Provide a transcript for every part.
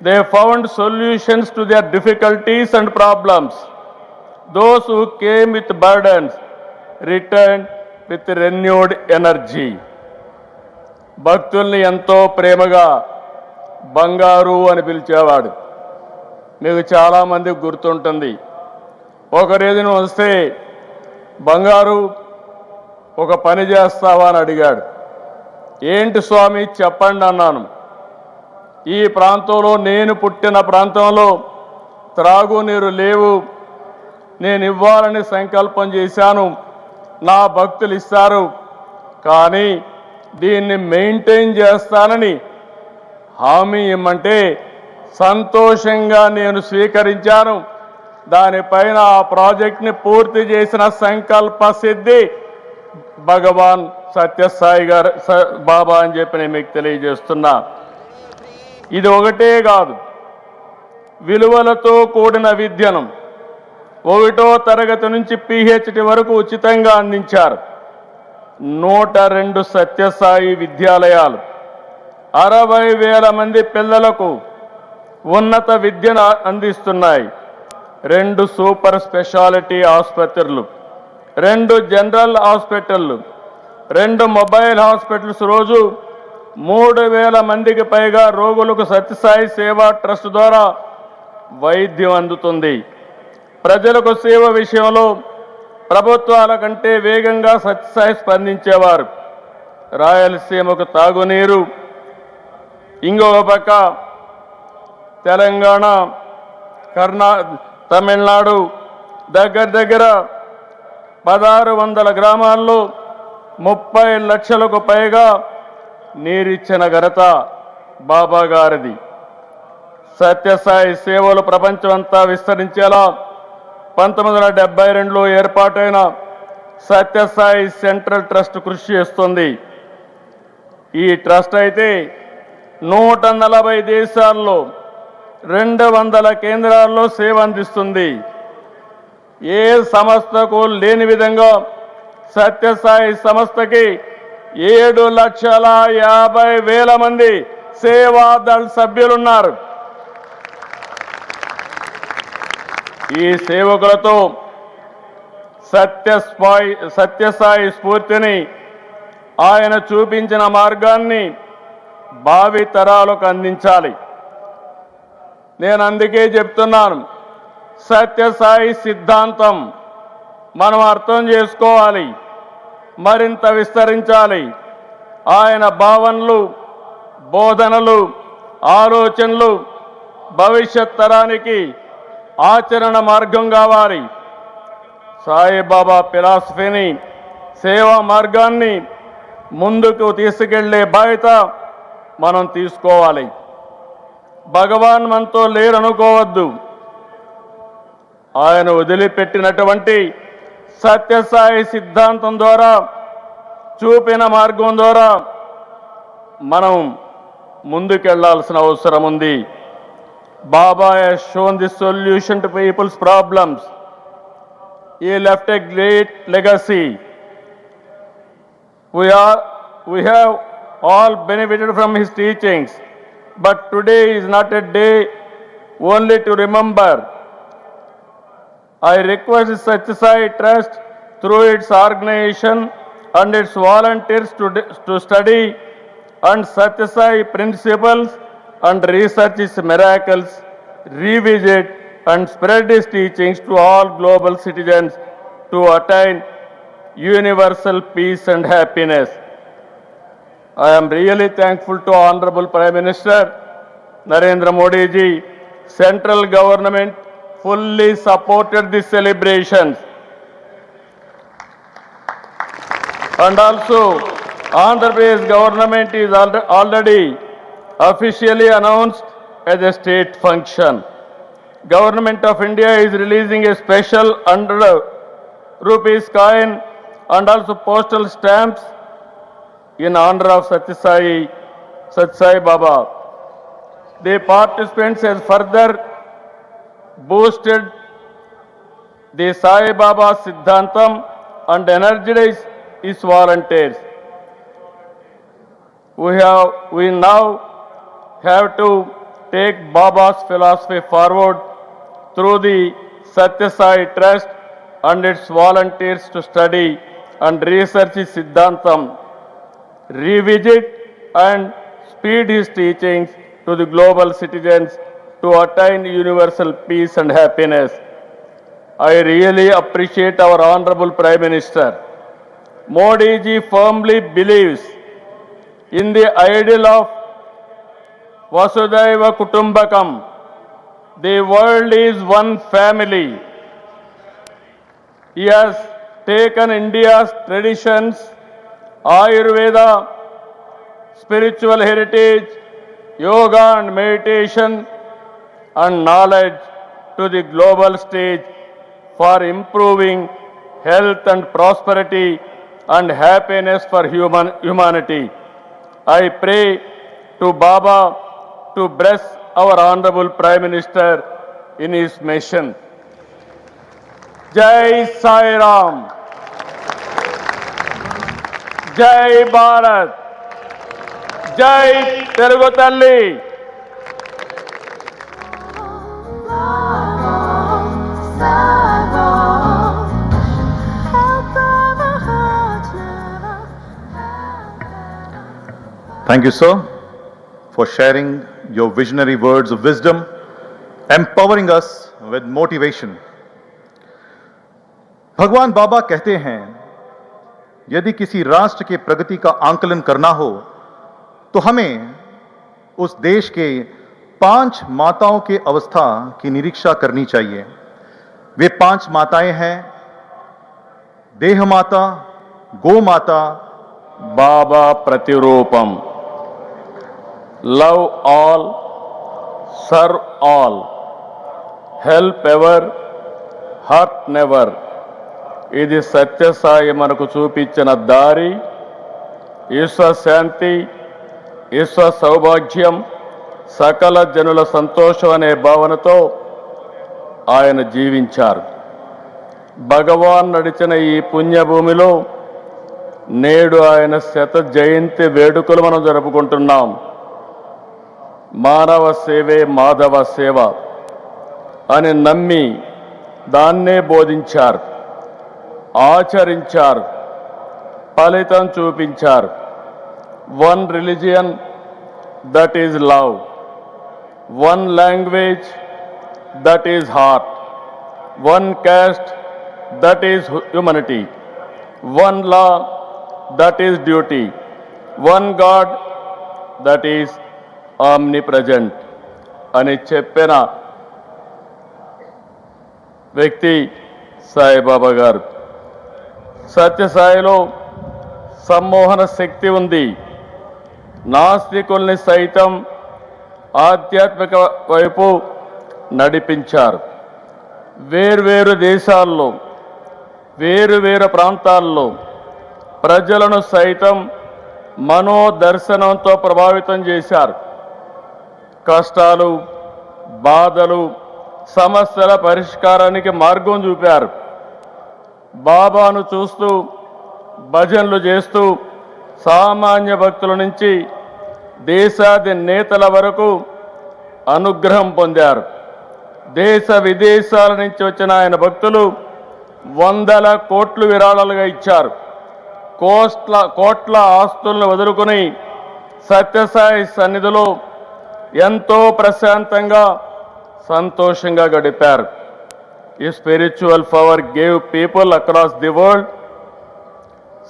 they found solutions to their difficulties and problems. Those who came with burdens returned with renewed energy. భక్తుల్ని ఎంతో ప్రేమగా బంగారు అని పిలిచేవాడు మీకు చాలామంది గుర్తుంటుంది ఒక రోజున వస్తే బంగారు ఒక పని చేస్తావా అని అడిగాడు ఏంటి స్వామి చెప్పండి అన్నాను ఈ ప్రాంతంలో నేను పుట్టిన ప్రాంతంలో త్రాగునీరు లేవు. నేను ఇవ్వాలని సంకల్పం చేశాను. నా భక్తులు ఇస్తారు. కానీ దీన్ని మెయింటైన్ చేస్తానని హామీ ఇమ్మంటే సంతోషంగా నేను స్వీకరించాను. దానిపైన ఆ ప్రాజెక్ట్ని పూర్తి చేసిన సంకల్ప సిద్ధి భగవాన్ సత్యసాయి గారు స- బాబా అని చెప్పి నేను మీకు తెలియజేస్తున్నా. ఇది ఒకటే కాదు. విలువలతో కూడిన విద్యను ఒకటో తరగతి నుంచి పిహెచ్డి వరకు ఉచితంగా అందించారు. నూట రెండు సత్యసాయి విద్యాలయాలు అరవై వేల మంది పిల్లలకు ఉన్నత విద్యను అందిస్తున్నాయి. రెండు సూపర్ స్పెషాలిటీ ఆసుపత్రులు రెండు జనరల్ హాస్పిటళ్ళు రెండు మొబైల్ హాస్పిటల్స్ రోజు మూడు వేల మందికి పైగా రోగులకు సత్యసాయి సేవా ట్రస్ట్ ద్వారా వైద్యం అందుతుంది. ప్రజలకు సేవ విషయంలో ప్రభుత్వాల కంటే వేగంగా సత్యసాయి స్పందించేవారు. రాయలసీమకు తాగునీరు. ఇంకొక పక్క తెలంగాణ కర్ణా తమిళనాడు దగ్గర దగ్గర పదహారు వందల గ్రామాల్లో ముప్పై లక్షలకు పైగా నీరిచ్చిన ఘనత బాబా గారిది. సత్యసాయి సేవలు ప్రపంచమంతా విస్తరించేలా పంతొమ్మిది వందల డెబ్బై రెండులో ఏర్పాటైన సత్యసాయి సెంట్రల్ ట్రస్ట్ కృషి చేస్తుంది. ఈ ట్రస్ట్ అయితే నూట నలభై దేశాల్లో రెండు వందల కేంద్రాల్లో సేవ అందిస్తుంది. ఏ సంస్థకు లేని విధంగా సత్యసాయి సంస్థకి ఏడు లక్షల యాభై వేల మంది సేవాదళ్ సభ్యులున్నారు. ఈ సేవకులతో సత్యస్వాయి సత్యసాయి స్ఫూర్తిని ఆయన చూపించిన మార్గాన్ని భావి తరాలకు అందించాలి. నేను అందుకే చెప్తున్నాను సత్యసాయి సిద్ధాంతం మనం అర్థం చేసుకోవాలి. మరింత విస్తరించాలి. ఆయన భావనలు బోధనలు ఆలోచనలు భవిష్యత్ తరానికి ఆచరణ మార్గం కావాలి. సాయిబాబా ఫిలాసఫీని సేవా మార్గాన్ని ముందుకు తీసుకెళ్ళే బాధ్యత మనం తీసుకోవాలి. భగవాన్ మనతో లేరనుకోవద్దు. ఆయన వదిలిపెట్టినటువంటి సత్యసాయి సిద్ధాంతం ద్వారా చూపిన మార్గం ద్వారా మనం ముందుకెళ్ళాల్సిన అవసరం ఉంది. Baba shown the solution to people's problems he left a great legacy we are we have all benefited from his teachings but today is not a day only to remember i request satyasai trust through its organization and its volunteers to, to study and satyasai principles and research its miracles revisit and spread its teachings to all global citizens to attain universal peace and happiness. I am really thankful to Honorable Prime Minister Narendra Modi ji. Central government fully supported the celebrations. And also, Andhra Pradesh government is already officially announced as a state function. Government of India is releasing a special 100 rupees coin and also postal stamps in honor of Satyasai, Satyasai Baba. The participants has further boosted the Sai Baba Siddhantam and energized its volunteers. We have, we now have to take Baba's philosophy forward through the Satya Sai Trust and its volunteers to study and research his Siddhantam, revisit and speed his teachings to the global citizens to attain universal peace and happiness. I really appreciate our Honorable Prime Minister. Modi ji firmly believes in the ideal of Vasudhaiva Kutumbakam. The world is one family. He has taken India's traditions, Ayurveda, spiritual heritage, yoga and meditation, and knowledge to the global stage for improving health and prosperity and happiness for human, humanity. I pray to Baba to bless our Honorable Prime Minister in his mission. Jai Sai Ram. Jai Bharat. Jai Telugu. Thank you, sir, for sharing your visionary words of wisdom, empowering us with motivation. भगवान बाबा कहते हैं यदि किसी राष्ट्र के प्रगति का आंकलन करना हो तो हमें उस देश के पाँच माताओं के अवस्था की निरीक्षा करनी चाहिए वे पाँच माताएँ हैं देह माता गो माता Baba Pratirupam. Love all serve all help ever hurt never. ఇది సత్యసాయి మనకు చూపించిన దారి ఈశ్వ శాంతి ఈశ్వ సౌభాగ్యం సకల జనుల సంతోషం అనే భావనతో ఆయన జీవించారు. భగవాన్ నడిచిన ఈ పుణ్యభూమిలో నేడు ఆయన శత జయంతి వేడుకలు మనం జరుపుకుంటున్నాం. మానవ సేవే మాధవ సేవ అని నమ్మి దాన్నే బోధించారు ఆచరించారు ఫలితం చూపించారు one religion that is love one language that is heart one caste that is humanity one law that is duty one God that is omnipresent అని చెప్పిన వ్యక్తి సాయిబాబా గారు. సత్యసాయిలో సమ్మోహన శక్తి ఉంది. నాస్తికుల్ని సైతం ఆధ్యాత్మిక వైపు నడిపించారు. వేర్వేరు దేశాల్లో వేరు వేరు ప్రాంతాల్లో ప్రజలను సైతం మనోదర్శనంతో ప్రభావితం చేశారు. కష్టాలు బాధలు సమస్యల పరిష్కారానికి మార్గం చూపారు. బాబాను చూస్తూ భజనలు చేస్తూ సామాన్య భక్తుల నుంచి దేశాది నేతల వరకు అనుగ్రహం పొందారు. దేశ విదేశాల నుంచి వచ్చిన ఆయన భక్తులు వందల కోట్లు విరాళాలుగా ఇచ్చారు. కోట్ల కోట్ల ఆస్తులను వదులుకొని సత్యసాయి సన్నిధిలో ఎంతో ప్రశాంతంగా సంతోషంగా గడిపారు ఈ spiritual power gave people across the world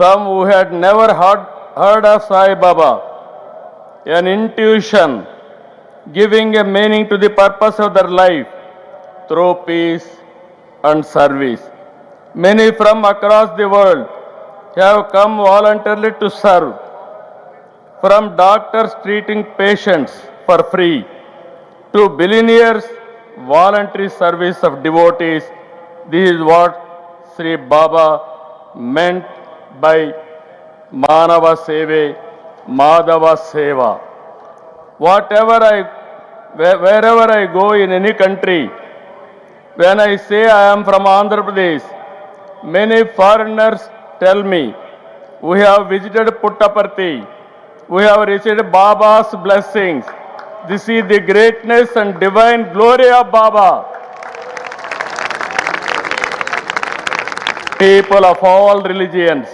some who had never heard heard of Sai Baba an intuition giving a meaning to the purpose of their life through peace and service. Many from across the world have come voluntarily to serve. From doctors treating patients for free to billionaires, voluntary service of devotees. This is what Sri Baba meant by Manava Seve, Madhava Seva. Whatever I, wherever I go in any country, when I say I am from Andhra Pradesh, many foreigners tell me, we have visited Puttaparthi, we have received Baba's blessings, This is the greatness and divine glory of Baba. People of all religions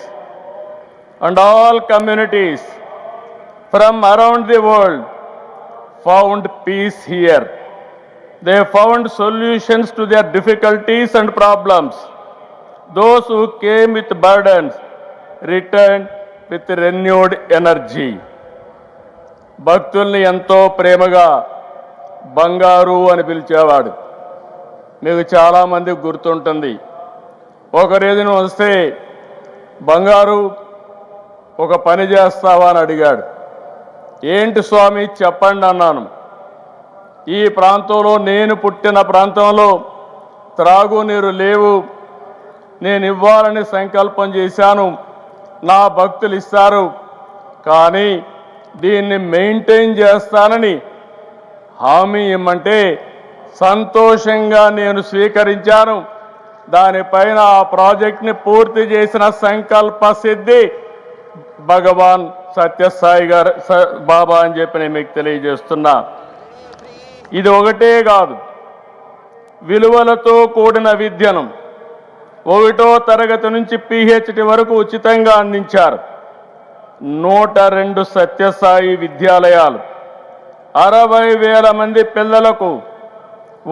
and all communities from around the world found peace here. They found solutions to their difficulties and problems. Those who came with burdens returned with renewed energy. భక్తుల్ని ఎంతో ప్రేమగా బంగారు అని పిలిచేవాడు. మీకు చాలామంది గుర్తుంటుంది. ఒక వస్తే బంగారు ఒక పని చేస్తావా? అని అడిగాడు. ఏంటి స్వామి? చెప్పండి అన్నాను. ఈ ప్రాంతంలో నేను పుట్టిన ప్రాంతంలో త్రాగునీరు లేవు. నేను ఇవ్వాలని సంకల్పం చేశాను. నా భక్తులు ఇస్తారు. కానీ దీన్ని మెయింటైన్ చేస్తానని హామీ ఇమ్మంటే సంతోషంగా నేను స్వీకరించాను. దానిపైన ఆ ప్రాజెక్ట్ని పూర్తి చేసిన సంకల్ప సిద్ధి భగవాన్ సత్యసాయి గారు స- బాబా అని చెప్పి నేను మీకు తెలియజేస్తున్నా. ఇది ఒకటే కాదు. విలువలతో కూడిన విద్యను ఒకటో తరగతి నుంచి పిహెచ్డి వరకు ఉచితంగా అందించారు. నూట రెండు సత్యసాయి విద్యాలయాలు. అరవై వేల మంది పిల్లలకు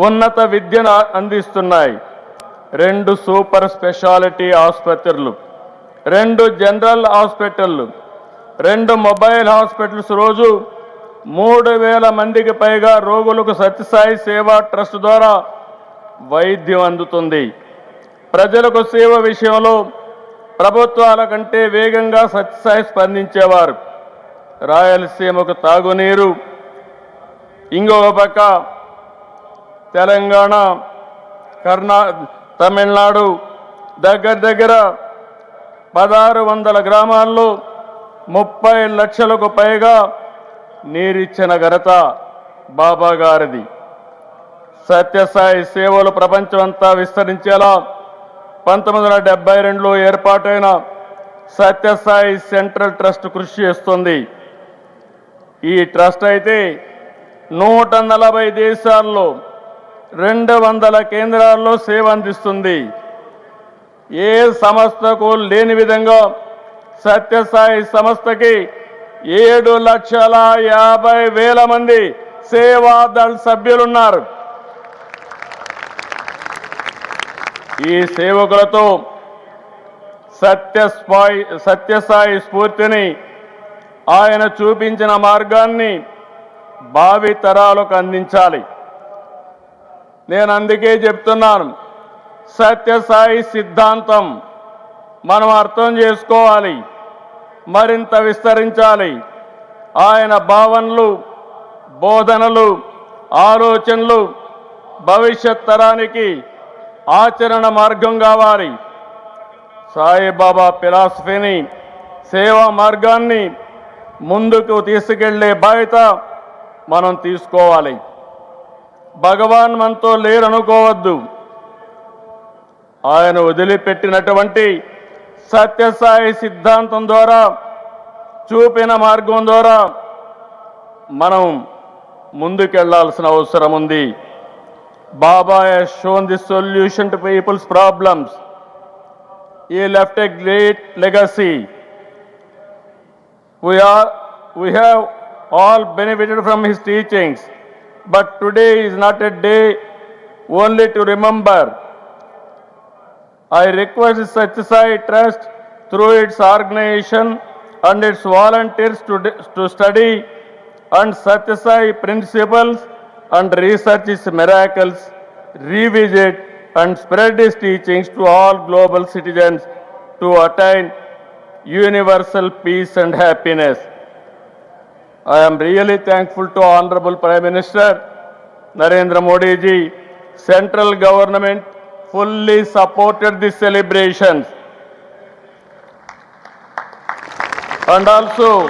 ఉన్నత విద్యను అందిస్తున్నాయి. రెండు సూపర్ స్పెషాలిటీ ఆసుపత్రులు రెండు జనరల్ హాస్పిటళ్ళు రెండు మొబైల్ హాస్పిటల్స్ రోజు మూడు వేల మందికి పైగా రోగులకు సత్యసాయి సేవా ట్రస్ట్ ద్వారా వైద్యం అందుతుంది. ప్రజలకు సేవ విషయంలో ప్రభుత్వాల కంటే వేగంగా సత్యసాయి స్పందించేవారు. రాయలసీమకు తాగునీరు. ఇంకొక పక్క తెలంగాణ కర్ణా తమిళనాడు దగ్గర దగ్గర పదహారు వందల గ్రామాల్లో ముప్పై లక్షలకు పైగా నీరిచ్చిన ఘనత బాబా గారిది సత్యసాయి సేవలు ప్రపంచమంతా విస్తరించేలా పంతొమ్మిది వందల డెబ్బై రెండులో ఏర్పాటైన సత్యసాయి సెంట్రల్ ట్రస్ట్ కృషి చేస్తుంది. ఈ ట్రస్ట్ అయితే నూట నలభై దేశాల్లో రెండు వందల కేంద్రాల్లో సేవ అందిస్తుంది ఏ సంస్థకు లేని విధంగా సత్యసాయి సంస్థకి ఏడు లక్షల యాభై వేల మంది సేవాదళ్ సభ్యులున్నారు. ఈ సేవకులతో సత్యస్వాయి సత్యసాయి స్ఫూర్తిని ఆయన చూపించిన మార్గాన్ని భావి తరాలకు అందించాలి. నేను అందుకే చెప్తున్నాను సత్యసాయి సిద్ధాంతం మనం అర్థం చేసుకోవాలి మరింత విస్తరించాలి. ఆయన భావనలు బోధనలు ఆలోచనలు భవిష్యత్ తరానికి ఆచరణ మార్గం కావాలి. సాయిబాబా ఫిలాసఫీని సేవా మార్గాన్ని ముందుకు తీసుకెళ్ళే బాధ్యత మనం తీసుకోవాలి. భగవాన్ మనతో లేరనుకోవద్దు. ఆయన వదిలిపెట్టినటువంటి సత్యసాయి సిద్ధాంతం ద్వారా చూపిన మార్గం ద్వారా మనం ముందుకెళ్ళాల్సిన అవసరం ఉంది. Baba has shown the solution to people's problems. He left a great legacy. We, are, we have all benefited from his teachings. But today is not a day only to remember. I request Such Trust through its organization and its volunteers to, to study and Satya principles and research its miracles revisit and spread his teachings to all global citizens to attain universal peace and happiness. I am really thankful to Honorable Prime Minister Narendra Modi ji. Central government fully supported the celebrations. And also,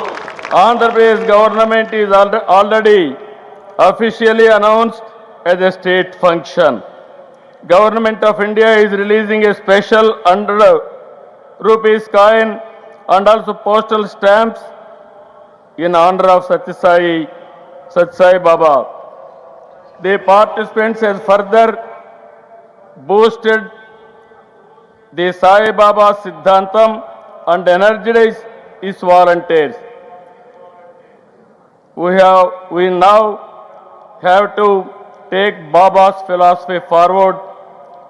Andhra Pradesh government is alre- already officially announced as a state function. Government of India is releasing a special 100 rupees coin and also postal stamps in honor of Satyasai Satsai Baba. The participants has further boosted the Sai Baba Siddhantam and energized its volunteers. We have, we now have to take Baba's philosophy forward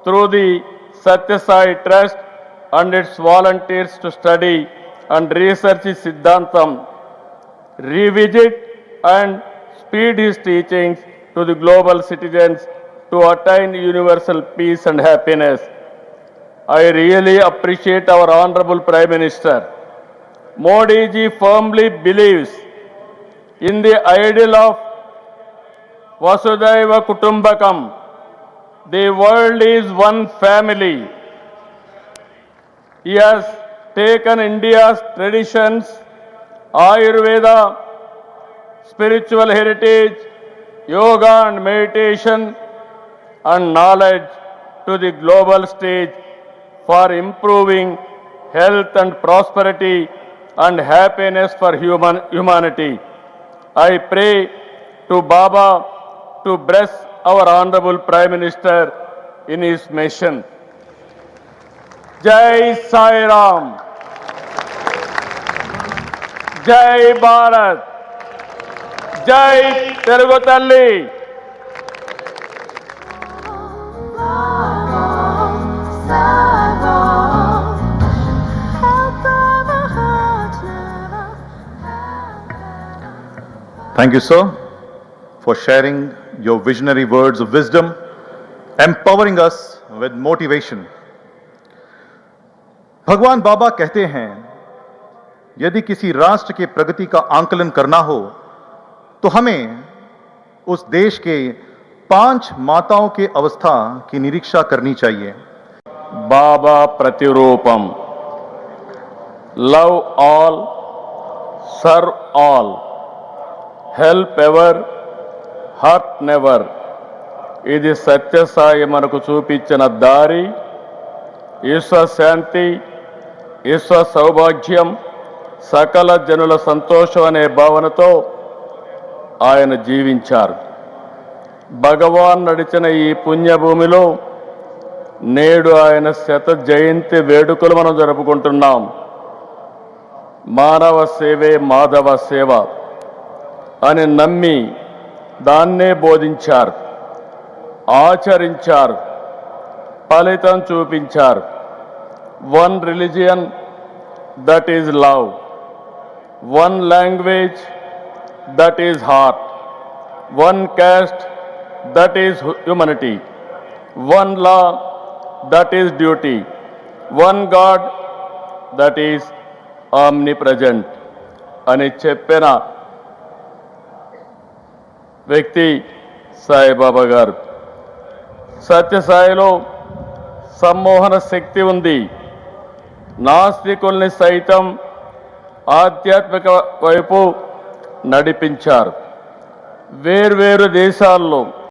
through the Satya Sai Trust and its volunteers to study and research his Siddhantam, revisit and speed his teachings to the global citizens to attain universal peace and happiness. I really appreciate our Honorable Prime Minister. Modi ji firmly believes in the ideal of Vasudhaiva Kutumbakam. The world is one family. He has taken India's traditions, Ayurveda, spiritual heritage, yoga and meditation, and knowledge to the global stage for improving health and prosperity and happiness for human, humanity. I pray to Baba to bless our Honorable Prime Minister in his mission. Jai Sai Ram. Jai Bharat. Jai Telugu Talli. Thank you, sir, for sharing your visionary words of wisdom, empowering us with motivation. भगवान बाबा कहते हैं यदि किसी राष्ट्र के प्रगति का आंकलन करना हो तो हमें उस देश के पाँच माताओं के अवस्था की निरीक्षा करनी चाहिए Baba Pratirupam. Love all, serve all, help ever, hurt never ఇది సత్యసాయి మనకు చూపించిన దారి ఈశ్వ శాంతి ఈశ్వ సౌభాగ్యం సకల జనుల సంతోషం అనే భావనతో ఆయన జీవించారు. భగవాన్ నడిచిన ఈ పుణ్యభూమిలో నేడు ఆయన శత జయంతి వేడుకలు మనం జరుపుకుంటున్నాం. మానవ సేవే మాధవ సేవ అని నమ్మి దాన్నే బోధించారు ఆచరించారు ఫలితం చూపించారు one religion that is love one language that is heart one caste that is humanity one law that is duty one God that is omnipresent అని చెప్పిన వ్యక్తి సాయిబాబా గారు. సత్యసాయిలో సమ్మోహన శక్తి ఉంది. నాస్తికుల్ని సైతం ఆధ్యాత్మిక వైపు నడిపించారు. వేర్వేరు దేశాల్లో